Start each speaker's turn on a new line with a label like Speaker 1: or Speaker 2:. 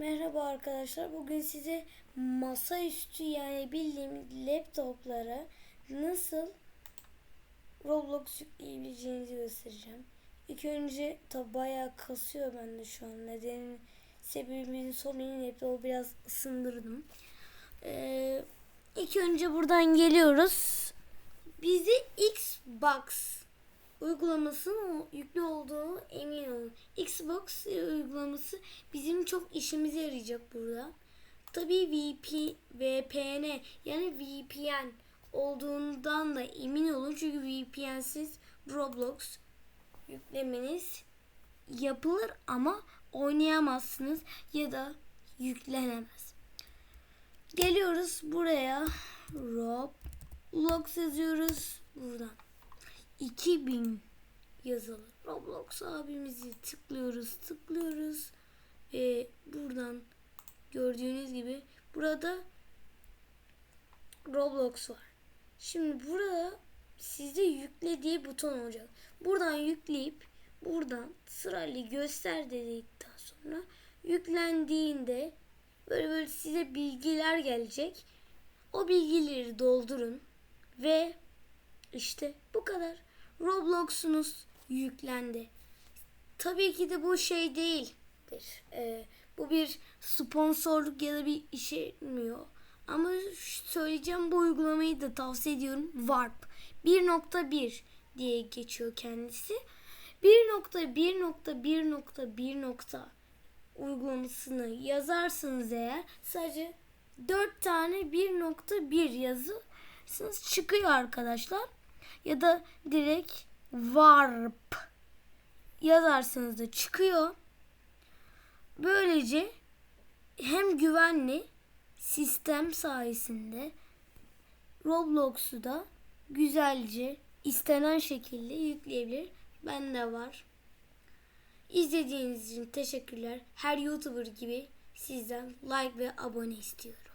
Speaker 1: Merhaba arkadaşlar. Bugün size masaüstü yani bildiğimiz laptoplara nasıl Roblox yükleyebileceğinizi göstereceğim. İlk önce tabi bayağı kasıyor bende şu an. Nedeni sebebini sormayın laptopu biraz ısındırdım. Ee, ilk önce buradan geliyoruz. Bizi Xbox uygulamasının yüklü olduğunu emin olun. Xbox uygulaması bizim çok işimize yarayacak burada. Tabii VP, VPN yani VPN olduğundan da emin olun. Çünkü VPN'siz Roblox yüklemeniz yapılır ama oynayamazsınız ya da yüklenemez. Geliyoruz buraya. Roblox yazıyoruz. Buradan 2000 yazılı Roblox abimizi tıklıyoruz tıklıyoruz ve buradan gördüğünüz gibi burada Roblox var. Şimdi burada sizde yükle diye buton olacak. Buradan yükleyip buradan sırayla göster dedikten sonra yüklendiğinde böyle böyle size bilgiler gelecek. O bilgileri doldurun ve işte bu kadar. Roblox'unuz yüklendi. Tabii ki de bu şey değildir. Ee, bu bir sponsorluk ya da bir işe etmiyor. Ama söyleyeceğim bu uygulamayı da tavsiye ediyorum. Warp 1.1 diye geçiyor kendisi. 1.1.1.1 uygulamasını yazarsınız eğer sadece 4 tane 1.1 yazırsınız çıkıyor arkadaşlar ya da direkt warp yazarsanız da çıkıyor. Böylece hem güvenli sistem sayesinde Roblox'u da güzelce istenen şekilde yükleyebilir. Bende var. İzlediğiniz için teşekkürler. Her YouTuber gibi sizden like ve abone istiyorum.